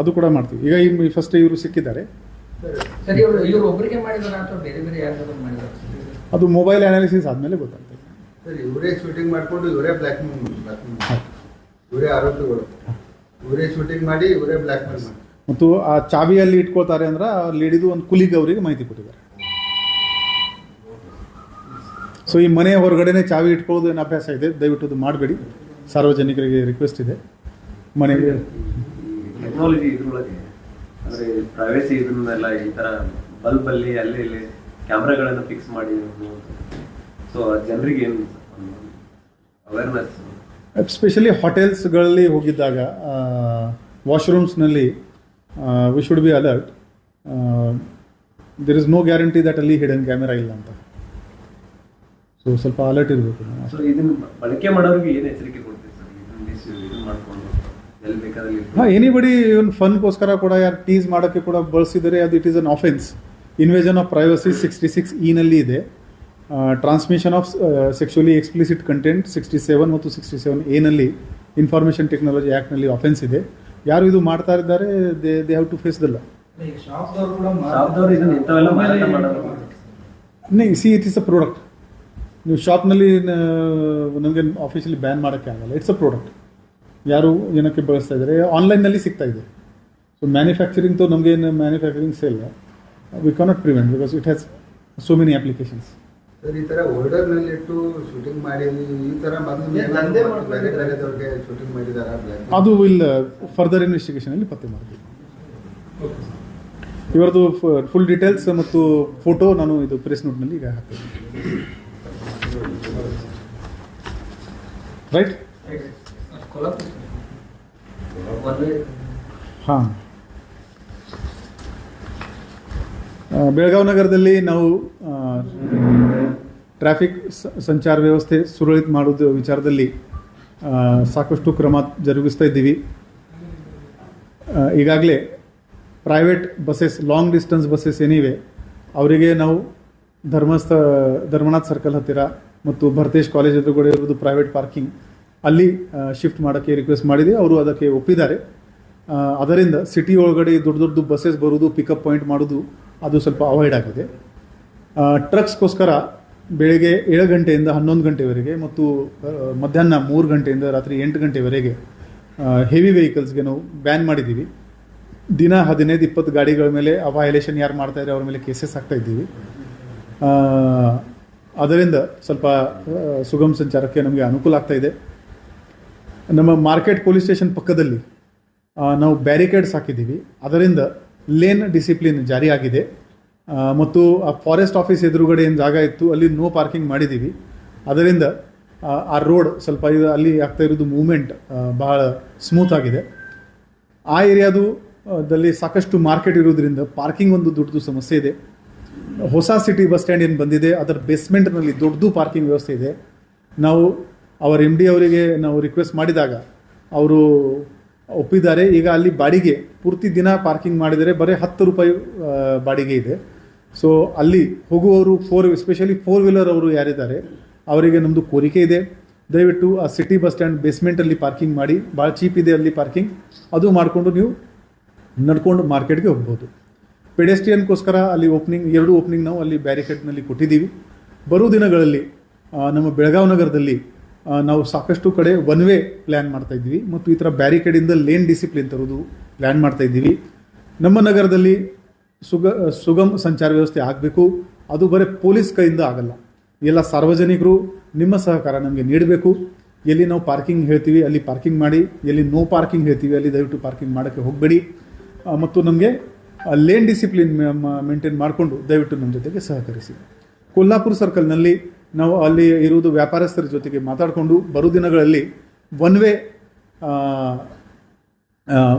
ಅದು ಕೂಡ ಮಾಡ್ತೀವಿ. ಈಗ ಈ ಫಸ್ಟ್ ಇವರು ಸಿಕ್ಕಿದ್ದಾರೆ. ಸರ್ ಇವರು ಇವರು ಒಬ್ಬರಿಗೆ ಮಾಡಿದಾರ ಅಥವಾ ಬೇರೆ ಬೇರೆ ಯಾರಿಗಾದ್ರು ಮಾಡಿದಾರ? ಅದು ಮೊಬೈಲ್ ಅನಾಲಿಸಿಸ್ ಆದಮೇಲೆ ಗೊತ್ತಾಗ್ತದೆ. ಸರ್ ಇವರೇ ಶೂಟಿಂಗ್ ಮಾಡಿಕೊಂಡು ಇವರೇ ಬ್ಲ್ಯಾಕ್. ಇವರೇ ಆರೋಪಿಗಳು. ಇವರೇ ಶೂಟಿಂಗ್ ಮಾಡಿ ಇವರೇ ಬ್ಲ್ಯಾಕ್ ಮೇಲ್ ಮಾಡಿ. ಮತ್ತು ಆ ಚಾವಿಯಲ್ಲಿ ಇಟ್ಕೋತಾರೆ ಅಂದ್ರೆ ಆ ಲೇಡಿದು ಒಂದು ಕುಲಿಗ್ ಅವರಿಗೆ ಮಾಹಿತಿ ಕೊಟ್ಟಿದ್ದಾರೆ. ಸೊ ಈ ಮನೆ ಹೊರಗಡೆನೆ ಚಾವಿ ಇಟ್ಕೊಳ್ಳೋದು ಏನು ಅಭ್ಯಾಸ ಇದೆ? ದಯವಿಟ್ಟು ಅದು ಮಾಡಬೇಡಿ. ಸಾರ್ವಜನಿಕರಿಗೆ ರಿಕ್ವೆಸ್ಟ್ ಇದೆ. ಮನೆಗೆ ಟೆಕ್ನಾಲಜಿ ಇದ್ರೊಳಗೆ ಅಂದ್ರೆ ಪ್ರೈವೇಸಿ ಇದನ್ನೆಲ್ಲ ಈ ತರ ಬಲ್ಬ್ ಅಲ್ಲಿ ಅಲ್ಲಿ ಇಲ್ಲಿ ಕ್ಯಾಮ್ರಾಗಳನ್ನ ಫಿಕ್ಸ್ ಮಾಡಿ ಸೊ ಜನರಿಗೆ ಏನು ಅವೇರ್ನೆಸ್ ಎಸ್ಪೆಷಲಿ ಹೋಟೆಲ್ಸ್ಗಳಲ್ಲಿ ಹೋಗಿದ್ದಾಗ ವಾಶ್ರೂಮ್ಸ್ನಲ್ಲಿ we should be alert there is no guarantee that ಅಲ್ಲಿ ಹಿಡನ್ ಕ್ಯಾಮೆರಾ ಇಲ್ಲ ಅಂತ. ಸೊ ಸ್ವಲ್ಪ ಅಲರ್ಟ್ ಇರಬೇಕು. ಸೊ ಇದನ್ನ ಬಳಕೆ ಮಾಡೋರಿಗೆ ಏನು ಎಚ್ಚರಿಕೆ ಕೊಡ್ತೀವಿ ಸರ್ ಇದನ್ನ ಮಿಸ್ ಇದನ್ನ ಮಾಡ್ಕೊಂಡು ಎಲ್ಲಿ ಬೇಕಾದಲ್ಲಿ ಹಾಂ ಎನಿಬಡಿ ಇವನ್ ಫನ್ಗೋಸ್ಕರ ಕೂಡ ಯಾರು ಟೀಸ್ ಮಾಡೋಕ್ಕೆ ಕೂಡ ಬಳಸಿದರೆ ಅದು it is an offence invasion of privacy sixty six ಇನಲ್ಲಿ ಇದೆ. Transmission of sexually explicit content sixty seven ಮತ್ತು ಸಿಕ್ಸ್ಟಿ ಸೆವೆನ್ ಎನಲ್ಲಿ ಇನ್ಫಾರ್ಮೇಷನ್ ಟೆಕ್ನಾಲಜಿ ಆ್ಯಕ್ಟ್ನಲ್ಲಿ ಆಫೆನ್ಸ್ ಇದೆ. ಯಾರು ಇದು ಮಾಡ್ತಾ ಇದ್ದಾರೆ they they have to face ದಲ್ಲ see it is a product ನೀವು ಶಾಪ್ನಲ್ಲಿ ನಮಗೆ ಆಫೀಸಲ್ಲಿ ಬ್ಯಾನ್ ಮಾಡೋಕ್ಕೆ ಆಗಲ್ಲ. ಇಟ್ಸ್ ಅ ಪ್ರಾಡಕ್ಟ್ ಯಾರು ಏನಕ್ಕೆ ಬಳಸ್ತಾ ಇದ್ದಾರೆ? ಆನ್ಲೈನ್ನಲ್ಲಿ ಸಿಗ್ತಾ ಇದೆ. ಸೊ ಮ್ಯಾನುಫ್ಯಾಕ್ಚರಿಂಗ್ ತೋ ನಮಗೆ manufacturing sale we cannot prevent because it has so many applications sir ಈ ಥರ ಇಟ್ಟು ಶೂಟಿಂಗ್ ಮಾಡಿ ಈ ಏನ್? ಬೇರೆದವ್ರಿಗೆ ಶೂಟಿಂಗ್ ಮಾಡಿದಾರ ಅದು ವಿಲ್ ಫರ್ದರ್ ಇನ್ವೆಸ್ಟಿಗೇಷನಲ್ಲಿ ಪತ್ತೆ ಮಾಡ್ತೀವಿ. ಇವರದು ಫುಲ್ ಡೀಟೇಲ್ಸ್ ಮತ್ತು ಫೋಟೋ ನಾನು ಇದು ಪ್ರೆಸ್ ನೋಟ್ನಲ್ಲಿ ಈಗ ಹಾಕ್ತೀನಿ. ರೈಟ್ ಹಾಂ. ಬೆಳಗಾವಿ ನಗರದಲ್ಲಿ ನಾವು ಟ್ರಾಫಿಕ್ ಸಂಚಾರ ವ್ಯವಸ್ಥೆ ಸುರಳಿತ ಮಾಡೋದು ವಿಚಾರದಲ್ಲಿ ಸಾಕಷ್ಟು ಕ್ರಮ ಜರುಗಿಸ್ತಾ ಇದ್ದೀವಿ. ಈಗಾಗಲೇ private buses long distance buses anyway, ಅವರಿಗೆ ನಾವು ಧರ್ಮಸ್ಥ ಧರ್ಮನಾಥ್ ಸರ್ಕಲ್ ಹತ್ತಿರ ಮತ್ತು ಭರತೇಶ್ ಕಾಲೇಜ್ ಎದುರುಗಡೆ ಇರೋದು ಪ್ರೈವೇಟ್ ಪಾರ್ಕಿಂಗ್ ಅಲ್ಲಿ ಶಿಫ್ಟ್ ಮಾಡೋಕ್ಕೆ ರಿಕ್ವೆಸ್ಟ್ ಮಾಡಿದೆ. ಅವರು ಅದಕ್ಕೆ ಒಪ್ಪಿದ್ದಾರೆ. ಅದರಿಂದ ಸಿಟಿ ಒಳಗಡೆ ದೊಡ್ಡ ದೊಡ್ಡ ಬಸ್ಸಸ್ ಬರೋದು ಪಿಕಪ್ ಪಾಯಿಂಟ್ ಮಾಡೋದು ಅದು ಸ್ವಲ್ಪ ಅವಾಯ್ಡ್ ಆಗಿದೆ. ಟ್ರಕ್ಸ್ಗೋಸ್ಕರ ಬೆಳಗ್ಗೆ ಏಳು ಗಂಟೆಯಿಂದ ಹನ್ನೊಂದು ಗಂಟೆವರೆಗೆ ಮತ್ತು ಮಧ್ಯಾಹ್ನ ಮೂರು ಗಂಟೆಯಿಂದ ರಾತ್ರಿ ಎಂಟು ಗಂಟೆವರೆಗೆ ಹೆವಿ ವೆಹಿಕಲ್ಸ್ಗೆ ನಾವು ಬ್ಯಾನ್ ಮಾಡಿದ್ದೀವಿ. ದಿನ ಹದಿನೈದು, ಇಪ್ಪತ್ತು ಗಾಡಿಗಳ ಮೇಲೆ ಆ ವಯಲೇಷನ್ ಯಾರು ಮಾಡ್ತಾ ಇದ್ದಾರೆ, ಅವ್ರ ಮೇಲೆ ಕೇಸಸ್ ಆಗ್ತಾ ಇದ್ದೀವಿ. ಅದರಿಂದ ಸ್ವಲ್ಪ ಸುಗಮ ಸಂಚಾರಕ್ಕೆ ನಮಗೆ ಅನುಕೂಲ ಆಗ್ತಾ ಇದೆ. ನಮ್ಮ ಮಾರ್ಕೆಟ್ ಪೊಲೀಸ್ ಸ್ಟೇಷನ್ ಪಕ್ಕದಲ್ಲಿ ನಾವು ಬ್ಯಾರಿಕೇಡ್ಸ್ ಹಾಕಿದ್ದೀವಿ. ಅದರಿಂದ ಲೇನ್ ಡಿಸಿಪ್ಲಿನ್ ಜಾರಿ ಆಗಿದೆ. ಮತ್ತು ಆ ಫಾರೆಸ್ಟ್ ಆಫೀಸ್ ಎದುರುಗಡೆ ಏನು ಜಾಗ ಇತ್ತು ಅಲ್ಲಿ ನೋ ಪಾರ್ಕಿಂಗ್ ಮಾಡಿದ್ದೀವಿ. ಅದರಿಂದ ಆ, ರೋಡ್ ಸ್ವಲ್ಪ ಇದು ಅಲ್ಲಿ ಆಗ್ತಾ ಇರೋದು ಮೂಮೆಂಟ್ ಬಹಳ ಸ್ಮೂತ್ ಆಗಿದೆ. ಆ ಏರಿಯಾದು ದಲ್ಲಿ ಸಾಕಷ್ಟು ಮಾರ್ಕೆಟ್ ಇರೋದ್ರಿಂದ ಪಾರ್ಕಿಂಗ್ ಒಂದು ದೊಡ್ಡದು ಸಮಸ್ಯೆ ಇದೆ. ಹೊಸ ಸಿಟಿ ಬಸ್ ಸ್ಟ್ಯಾಂಡ್ ಏನು ಬಂದಿದೆ ಅದರ ಬೇಸ್ಮೆಂಟ್ನಲ್ಲಿ ದೊಡ್ಡದು ಪಾರ್ಕಿಂಗ್ ವ್ಯವಸ್ಥೆ ಇದೆ. ನಾವು ಅವರ ಎಂ ಡಿ ಅವರಿಗೆ ನಾವು ರಿಕ್ವೆಸ್ಟ್ ಮಾಡಿದಾಗ ಅವರು ಒಪ್ಪಿದ್ದಾರೆ. ಈಗ ಅಲ್ಲಿ ಬಾಡಿಗೆ ಪೂರ್ತಿ ದಿನ ಪಾರ್ಕಿಂಗ್ ಮಾಡಿದರೆ ಬರೀ ಹತ್ತು ರೂಪಾಯಿ ಬಾಡಿಗೆ ಇದೆ. ಸೊ ಅಲ್ಲಿ ಹೋಗುವವರು ಫೋರ್ ಎಸ್ಪೆಷಲಿ ಫೋರ್ ವೀಲರ್ ಅವರು ಯಾರಿದ್ದಾರೆ, ಅವರಿಗೆ ನಮ್ಮದು ಕೋರಿಕೆ ಇದೆ. ದಯವಿಟ್ಟು ಆ ಸಿಟಿ ಬಸ್ ಸ್ಟ್ಯಾಂಡ್ ಬೇಸ್ಮೆಂಟಲ್ಲಿ ಪಾರ್ಕಿಂಗ್ ಮಾಡಿ ಭಾಳ ಚೀಪ್ ಇದೆ ಅಲ್ಲಿ ಪಾರ್ಕಿಂಗ್ ಅದು ಮಾಡಿಕೊಂಡು ನೀವು ನಡ್ಕೊಂಡು ಮಾರ್ಕೆಟ್ಗೆ ಹೋಗ್ಬೋದು. ಪೆಡೆಸ್ಟ್ರಿಯನ್ಗೋಸ್ಕರ ಅಲ್ಲಿ ಓಪನಿಂಗ್ ಎರಡು ಓಪನಿಂಗ್ ನಾವು ಅಲ್ಲಿ ಬ್ಯಾರಿಕೇಡ್ನಲ್ಲಿ ಕೊಟ್ಟಿದ್ದೀವಿ. ಬರೋ ದಿನಗಳಲ್ಲಿ ನಮ್ಮ ಬೆಳಗಾವಿ ನಗರದಲ್ಲಿ ನಾವು ಸಾಕಷ್ಟು ಕಡೆ ಒನ್ ವೇ ಪ್ಲ್ಯಾನ್ ಮಾಡ್ತಾ ಇದ್ವಿ ಮತ್ತು ಈ ಥರ ಬ್ಯಾರಿಕೇಡಿಂದ ಲೇನ್ ಡಿಸಿಪ್ಲಿನ್ ತರೋದು ಪ್ಲ್ಯಾನ್ ಮಾಡ್ತಾ ಇದ್ದೀವಿ. ನಮ್ಮ ನಗರದಲ್ಲಿ ಸುಗ, ಸುಗಮ ಸಂಚಾರ ವ್ಯವಸ್ಥೆ ಆಗಬೇಕು. ಅದು ಬರೀ ಪೊಲೀಸ್ ಕೈಯಿಂದ ಆಗಲ್ಲ. ಎಲ್ಲ ಸಾರ್ವಜನಿಕರು ನಿಮ್ಮ ಸಹಕಾರ ನಮಗೆ ನೀಡಬೇಕು. ಎಲ್ಲಿ ನಾವು ಪಾರ್ಕಿಂಗ್ ಹೇಳ್ತೀವಿ, ಅಲ್ಲಿ ಪಾರ್ಕಿಂಗ್ ಮಾಡಿ. ಎಲ್ಲಿ ನೋ ಪಾರ್ಕಿಂಗ್ ಹೇಳ್ತೀವಿ, ಅಲ್ಲಿ ದಯವಿಟ್ಟು ಪಾರ್ಕಿಂಗ್ ಮಾಡೋಕ್ಕೆ ಹೋಗಬೇಡಿ. ಮತ್ತು ನಮಗೆ ಲೇನ್ ಡಿಸಿಪ್ಲಿನ್ ಮೇಂಟೈನ್ ಮಾಡಿಕೊಂಡು ದಯವಿಟ್ಟು ನಮ್ಮ ಜೊತೆಗೆ ಸಹಕರಿಸಿ. ಕೊಲ್ಲಾಪುರ ಸರ್ಕಲ್ನಲ್ಲಿ ನಾವು ಅಲ್ಲಿ ಇರುವುದು ವ್ಯಾಪಾರಸ್ಥರ ಜೊತೆಗೆ ಮಾತಾಡಿಕೊಂಡು ಬರೋ ದಿನಗಳಲ್ಲಿ ಒನ್ ವೇ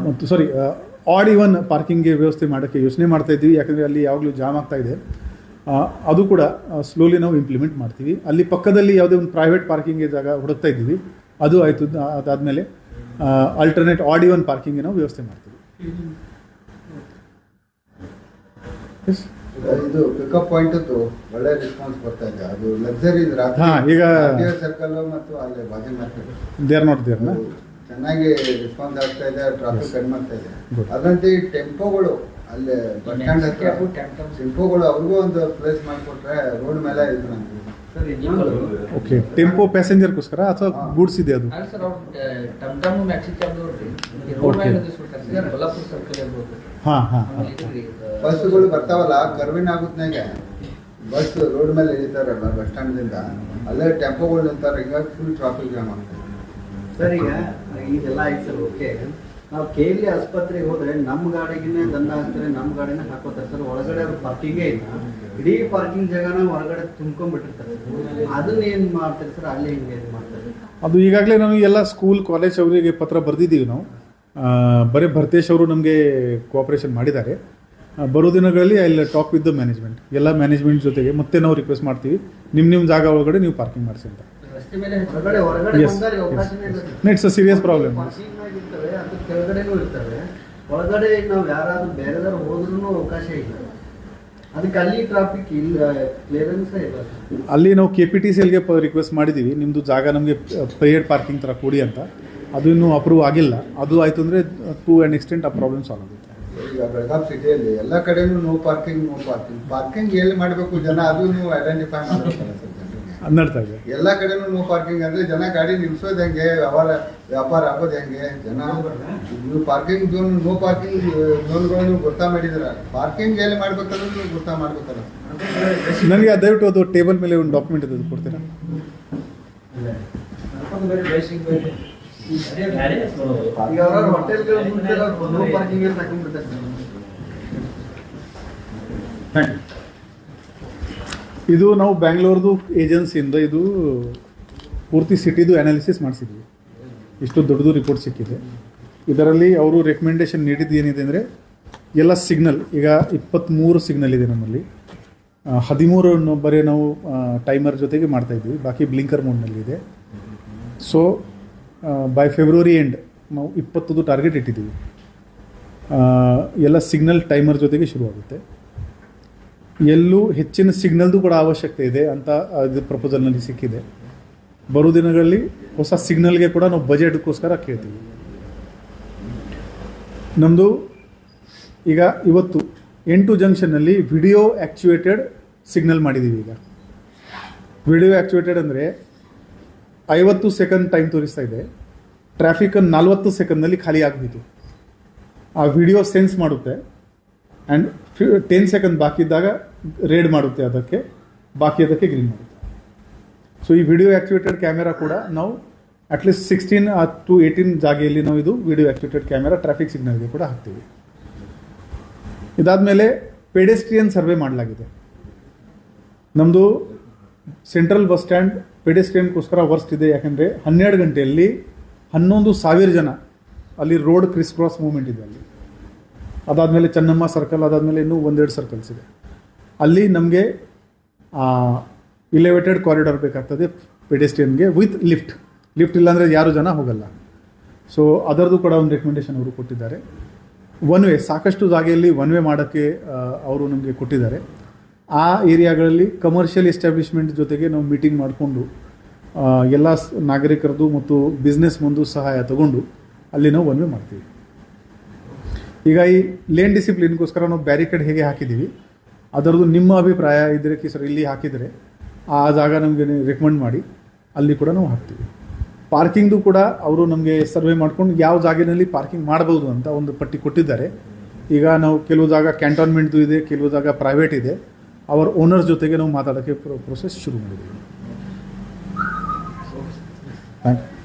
ಮತ್ತು ಸಾರಿ ಆಡ್ ಇವನ್ ಪಾರ್ಕಿಂಗ್ಗೆ ವ್ಯವಸ್ಥೆ ಮಾಡೋಕ್ಕೆ ಯೋಚನೆ ಮಾಡ್ತಾ ಇದ್ದೀವಿ. ಯಾಕಂದರೆ ಅಲ್ಲಿ ಯಾವಾಗಲೂ ಜಾಮ್ ಆಗ್ತಾ ಇದೆ. ಅದು ಕೂಡ ಸ್ಲೋಲಿ ನಾವು ಇಂಪ್ಲಿಮೆಂಟ್ ಮಾಡ್ತೀವಿ. ಅಲ್ಲಿ ಪಕ್ಕದಲ್ಲಿ ಯಾವುದೇ ಒಂದು ಪ್ರೈವೇಟ್ ಪಾರ್ಕಿಂಗ್ಗೆ ಜಾಗ ಹುಡುಕ್ತಾ ಇದ್ದೀವಿ. ಅದು ಆಯಿತು ಅದಾದಮೇಲೆ ಆಲ್ಟರ್ನೇಟ್ ಆಡ್ ಇವನ್ ಪಾರ್ಕಿಂಗ್ಗೆ ನಾವು ವ್ಯವಸ್ಥೆ ಮಾಡ್ತೀವಿ. Yes? ಇದು ಪಿಕಪ್ ಪಾಯಿಂಟ್ ಒಳ್ಳೆ ರೆಸ್ಪಾನ್ಸ್ ಬರ್ತಾ ಇದೆ. ಅದು ಲಕ್ಸರಿ ಹಾ, ಈಗ- ಸರ್ಕಲ್ ಮತ್ತು ಅಲ್ಲಿ Bhaji market they are not ದೇರ್ನ ಅದು ಚೆನ್ನಾಗಿ ರೆಸ್ಪಾನ್ಸ್ ಆಗ್ತಾ ಇದೆ ಟ್ರಾಫಿಕ್ ಕಡಿಮೆ ಆಗ್ತಾ ಇದೆ. ಅದರಂತೆ ಅದಂತೆ ಈ ಟೆಂಪೋಗಳು ಅಲ್ಲಿ ಬಸ್ ಸ್ಟ್ಯಾಂಡ್ ಹತ್ರ ಟೆಂಪೋಗಳು ಅವ್ರಿಗೂ ಒಂದು ಪ್ಲೇಸ್ ಮಾಡಿಕೊಟ್ರೆ ರೋಡ್ ಮೇಲೆ ಇದು ನಮ್ಗೆ. ಸರ್ ಓಕೆ ಟೆಂಪೋ ಪ್ಯಾಸೆಂಜರ್ಗೋಸ್ಕರ ಅಥವಾ ಗೂಡ್ಸ್ ಇದೆ ಅದು ಇರ್ಬೋದು ಹಾಂ ಹಾಂ ಬಸ್ಗಳು ಬರ್ತಾವಲ್ಲ ಕರ್ವಿನ ಆಗುತ್ತನಾಗ ಬಸ್ ರೋಡ್ ಮೇಲೆ ಇಳಿತಾರೆ ಬಸ್ ಸ್ಟ್ಯಾಂಡ್ದಿಂದ. ಅಲ್ಲೇ ಟೆಂಪೋಗಳು ನಿಂತಾರೆ ಹಿಂಗಾಗಿ ಫುಲ್ ಟ್ರಾಫಿಕ್ ಜಾಮ್ ಆಗ್ತದೆ ಸರ್ ಈಗ ಇದೆಲ್ಲ ಆಯ್ತು ಸರ್ ಓಕೆ. ನಾವು ಕೆ ಎಲ್ ಆಸ್ಪತ್ರೆಗೆ ಹೋದ್ರೆ ನಮ್ಮ ಗಾಡಿಗೆ ದಂಡ ಹಾಕ್ತಾರೆ ನಮ್ಮ ಗಾಡಿನ ಹಾಕೋತಾರೆ. ಸರ್ ಒಳಗಡೆ ಅವ್ರು ಪಾರ್ಕಿಂಗೇ ಇಲ್ಲ. ಇಡೀ ಪಾರ್ಕಿಂಗ್ ಜಾಗನ ಹೊರಗಡೆ ತುಂಬ್ಕೊಂಡ್ಬಿಟ್ಟಿರ್ತಾರೆ ಅದನ್ನ ಏನ್ ಮಾಡ್ತಾರೆ ಸರ್? ಅಲ್ಲಿ ಹಿಂಗೆ ಏನು ಮಾಡ್ತಾರೆ? ಅದು ಈಗಾಗಲೇ ನಾವು ಎಲ್ಲ ಸ್ಕೂಲ್ ಕಾಲೇಜ್ ಅವರಿಗೆ ಪತ್ರ ಬರೆದಿದ್ದೀವಿ ನಾವು. ಬರೀ ಭರತೇಶ್ ಅವರು ನಮಗೆ ಕೋಆಪರೇಷನ್ ಮಾಡಿದ್ದಾರೆ. ಬರೋ ದಿನಗಳಲ್ಲಿ ಅಲ್ಲಿ ಟಾಕ್ ವಿತ್ ದ ಮ್ಯಾನೇಜ್ಮೆಂಟ್ ಎಲ್ಲ ಮ್ಯಾನೇಜ್ಮೆಂಟ್ ಜೊತೆಗೆ ಮತ್ತೆ ನಾವು ರಿಕ್ವೆಸ್ಟ್ ಮಾಡ್ತೀವಿ. ನಿಮ್ಮ ನಿಮ್ಮ ಜಾಗ ಒಳಗಡೆ ನೀವು ಪಾರ್ಕಿಂಗ್ ಮಾಡಿಸಿ ಅಂತ. It's a serious problem parking ನಾಗ ಇರ್ತವೆ ಅದ್ರ ಕೆಳಗಡೆನೂ ಇರ್ತವೆ. ಒಳಗಡೆ ನಾವು ಯಾರಾದ್ರೂ ಬೇರೆದಾರು ಹೋದ್ರೂ ಅವಕಾಶ ಇಲ್ಲ. ಅದಕ್ಕೆ ಅಲ್ಲಿ ಟ್ರಾಫಿಕ್ ಇಲ್ಲ ಕ್ಲಿಯರೆನ್ಸ್ ಇಲ್ಲ. ಅಲ್ಲಿ ನಾವು ಕೆ ಪಿ ಟಿ ಸಿ ಎಲ್ಗೆ ರಿಕ್ವೆಸ್ಟ್ ಮಾಡಿದ್ದೀವಿ ನಿಮ್ಮದು ಜಾಗ ನಮಗೆ ಪೇಯ್ಡ್ ಪಾರ್ಕಿಂಗ್ ಥರ ಕೊಡಿ ಅಂತ. ಅದು ಇನ್ನೂ ಅಪ್ರೂವ್ ಆಗಿಲ್ಲ. ಅದು ಆಯಿತು ಅಂದರೆ ಟು ಆ್ಯಂಡ್ ಎಕ್ಸ್ಟೆಂಟ್ ಆ ಪ್ರಾಬ್ಲಮ್ ಸಾಲ್ವ್ ಆಗುತ್ತೆ. ಈಗ ಬೆಳಗಾವ್ ಸಿಟಿಯಲ್ಲಿ ಎಲ್ಲ ಕಡೆನೂ no parking no parking parking ಎಲ್ಲಿ ಮಾಡಬೇಕು ಜನ? ಅದು ನೀವು ಐಡೆಂಟಿಫೈ ಮಾಡಬೇಕಲ್ಲ ಸರ್ ಜನರಿಗೆ. ಇದೆ. ಎಲ್ಲ ಕಡೆನೂ ನೋ ಪಾರ್ಕಿಂಗ್ ಅಂದ್ರೆ ಜನ ಗಾಡಿ ನಿಲ್ಸೋದು ಹೆಂಗೆ? ವ್ಯವಹಾರ ವ್ಯಾಪಾರ ಆಗೋದು ಹೆಂಗೆ? ಜನ ನೀವು ಪಾರ್ಕಿಂಗ್ ಝೋನ್ ನೋ ಪಾರ್ಕಿಂಗ್ ಝೋನ್ಗಳನ್ನು ಗೊತ್ತಾ ಮಾಡಿದ್ರ. ಪಾರ್ಕಿಂಗ್ ಎಲ್ಲಿ ಮಾಡ್ಬೇಕನ್ನೋದು ನೀವು ಗೊತ್ತಾ ಮಾಡ್ಬೇಕಲ್ಲ ನನಗೆ ದಯವಿಟ್ಟು ಅದು ಟೇಬಲ್ ಮೇಲೆ ಒಂದು ಡಾಕ್ಯುಮೆಂಟ್ ಇದೆ ಅದು ಕೊಡ್ತೀರಾ ಇದು ನಾವು ಬ್ಯಾಂಗ್ಳೂರ್ದು ಏಜೆನ್ಸಿಯಿಂದ ಇದು ಪೂರ್ತಿ ಸಿಟಿದು ಅನಾಲಿಸಿಸ್ ಮಾಡಿಸಿದ್ವಿ. ಇಷ್ಟು ದೊಡ್ಡದು ರಿಪೋರ್ಟ್ ಸಿಕ್ಕಿದೆ. ಇದರಲ್ಲಿ ಅವರು ರೆಕಮೆಂಡೇಶನ್ ನೀಡಿದ್ದು ಏನಿದೆ ಅಂದರೆ, ಎಲ್ಲ ಸಿಗ್ನಲ್ ಈಗ ಇಪ್ಪತ್ತ್ಮೂರು ಸಿಗ್ನಲ್ ಇದೆ ನಮ್ಮಲ್ಲಿ. ಹದಿಮೂರು ಬರೀ ನಾವು ಟೈಮರ್ ಜೊತೆಗೆ ಮಾಡ್ತಾಯಿದ್ವಿ ಬಾಕಿ ಬ್ಲಿಂಕರ್ ಮೋಡ್ನಲ್ಲಿ ಇದೆ ಸೊ ಬೈ ಫೆಬ್ರವರಿ ಎಂಡ್ ನಾವು ಇಪ್ಪತ್ತದು ಟಾರ್ಗೆಟ್ ಇಟ್ಟಿದ್ದೀವಿ. ಎಲ್ಲ ಸಿಗ್ನಲ್ ಟೈಮರ್ ಜೊತೆಗೆ ಶುರುವಾಗುತ್ತೆ. ಎಲ್ಲೂ ಹೆಚ್ಚಿನ ಸಿಗ್ನಲ್ದು ಕೂಡ ಅವಶ್ಯಕತೆ ಇದೆ ಅಂತ ಅದು ಪ್ರಪೋಸಲ್ನಲ್ಲಿ ಸಿಕ್ಕಿದೆ. ಬರೋ ದಿನಗಳಲ್ಲಿ ಹೊಸ ಸಿಗ್ನಲ್ಗೆ ಕೂಡ ನಾವು ಬಜೆಟ್ಗೋಸ್ಕರ ಕೇಳ್ತೀವಿ. ನಮ್ಮದು ಈಗ ಇವತ್ತು ಎಂಟು ಜಂಕ್ಷನ್ನಲ್ಲಿ ವಿಡಿಯೋ ಆ್ಯಕ್ಚುಯೇಟೆಡ್ ಸಿಗ್ನಲ್ ಮಾಡಿದ್ದೀವಿ ಈಗ. ವಿಡಿಯೋ ಆ್ಯಕ್ಚುಯೇಟೆಡ್ ಅಂದರೆ ಐವತ್ತು ಸೆಕೆಂಡ್ ಟೈಮ್ ತೋರಿಸ್ತಾ ಇದೆ. ಟ್ರಾಫಿಕ್ ನಲ್ವತ್ತು ಸೆಕೆಂಡ್ನಲ್ಲಿ ಖಾಲಿ ಆಗ್ಬಿತ್ತು ಆ ವಿಡಿಯೋ ಸೆನ್ಸ್ ಮಾಡುತ್ತೆ. ಆ್ಯಂಡ್ ಟೆನ್ ಸೆಕೆಂಡ್ ಬಾಕಿ ಇದ್ದಾಗ ರೇಡ್ ಮಾಡುತ್ತೆ ಅದಕ್ಕೆ. ಬಾಕಿ ಅದಕ್ಕೆ ಗ್ರೀನ್ ಮಾಡುತ್ತೆ. ಸೊ ಈ ವಿಡಿಯೋ ಆಕ್ಟಿವೇಟೆಡ್ ಕ್ಯಾಮೆರಾ ಕೂಡ ನಾವು at least sixteen to eighteen ಜಾಗೆಯಲ್ಲಿ ನಾವು ಇದು ವಿಡಿಯೋ ಆಕ್ಟಿವೇಟೆಡ್ ಕ್ಯಾಮೆರಾ ಟ್ರಾಫಿಕ್ ಸಿಗ್ನಲ್ಗೆ ಕೂಡ ಹಾಕ್ತೀವಿ. ಇದಾದಮೇಲೆ ಪೆಡೆಸ್ಟ್ರಿಯನ್ ಸರ್ವೆ ಮಾಡಲಾಗಿದೆ. ನಮ್ಮದು ಸೆಂಟ್ರಲ್ ಬಸ್ ಸ್ಟ್ಯಾಂಡ್ ಪೆಡೆಸ್ಟ್ರಿಯನ್ಗೋಸ್ಕರ ವರ್ಸ್ಟ್ ಇದೆ. ಯಾಕೆಂದರೆ ಹನ್ನೆರಡು ಗಂಟೆಯಲ್ಲಿ ಹನ್ನೊಂದು ಸಾವಿರ ಜನ ಅಲ್ಲಿ ರೋಡ್ ಕ್ರಿಸ್ ಕ್ರಾಸ್ ಮೂವ್ಮೆಂಟ್ ಇದೆ ಅಲ್ಲಿ. ಅದಾದಮೇಲೆ ಚೆನ್ನಮ್ಮ ಸರ್ಕಲ್ ಅದಾದಮೇಲೆ ಇನ್ನೂ ಒಂದೆರಡು ಸರ್ಕಲ್ಸ್ ಇದೆ. ಅಲ್ಲಿ ನಮಗೆ ಇಲೆವೇಟೆಡ್ ಕಾರಿಡಾರ್ ಬೇಕಾಗ್ತದೆ ಪೆಡೆಸ್ಟ್ರಿಯನ್ಗೆ ವಿತ್ ಲಿಫ್ಟ್ ಲಿಫ್ಟ್ ಇಲ್ಲಾಂದರೆ ಯಾರು ಜನ ಹೋಗಲ್ಲ. ಸೊ ಅದರದ್ದು ಕೂಡ ಒಂದು ರೆಕಮೆಂಡೇಶನ್ ಅವರು ಕೊಟ್ಟಿದ್ದಾರೆ. ಒನ್ ವೇ ಸಾಕಷ್ಟು ಜಾಗೆಯಲ್ಲಿ ಒನ್ ವೇ ಮಾಡೋಕ್ಕೆ ಅವರು ನಮಗೆ ಕೊಟ್ಟಿದ್ದಾರೆ. ಆ ಏರಿಯಾಗಳಲ್ಲಿ ಕಮರ್ಷಿಯಲ್ ಎಸ್ಟಾಬ್ಲಿಷ್ಮೆಂಟ್ ಜೊತೆಗೆ ನಾವು ಮೀಟಿಂಗ್ ಮಾಡಿಕೊಂಡು ಎಲ್ಲ ನಾಗರಿಕರದ್ದು ಮತ್ತು ಬಿಸ್ನೆಸ್ ಮುಂದು ಸಹಾಯ ತಗೊಂಡು ಅಲ್ಲಿ ನಾವು ಒನ್ ವೇ ಮಾಡ್ತೀವಿ. ಈಗ ಈ ಲೇನ್ ಡಿಸಿಪ್ಲಿನ್ಗೋಸ್ಕರ ನಾವು ಬ್ಯಾರಿಕೇಡ್ ಹೇಗೆ ಹಾಕಿದ್ದೀವಿ, ಅದರದ್ದು ನಿಮ್ಮ ಅಭಿಪ್ರಾಯ ಇದ್ದರೆ ಕಿ ಸರ್ ಇಲ್ಲಿ ಹಾಕಿದರೆ, ಆ ಜಾಗ ನಮಗೆ ರೆಕಮೆಂಡ್ ಮಾಡಿ, ಅಲ್ಲಿ ಕೂಡ ನಾವು ಹಾಕ್ತೀವಿ. ಪಾರ್ಕಿಂಗ್ದು ಕೂಡ ಅವರು ನಮಗೆ ಸರ್ವೆ ಮಾಡ್ಕೊಂಡು ಯಾವ ಜಾಗದಲ್ಲಿ ಪಾರ್ಕಿಂಗ್ ಮಾಡ್ಬೋದು ಅಂತ ಒಂದು ಪಟ್ಟಿ ಕೊಟ್ಟಿದ್ದಾರೆ. ಈಗ ನಾವು ಕೆಲವು ಜಾಗ ಕ್ಯಾಂಟೋನ್ಮೆಂಟ್ದು ಇದೆ, ಕೆಲವು ಜಾಗ ಪ್ರೈವೇಟ್ ಇದೆ. ಅವರ ಓನರ್ಸ್ ಜೊತೆಗೆ ನಾವು ಮಾತಾಡೋಕ್ಕೆ ಪ್ರೊಸೆಸ್ ಶುರು ಮಾಡಿದ್ದೀವಿ ಥ್ಯಾಂಕ್ ಯು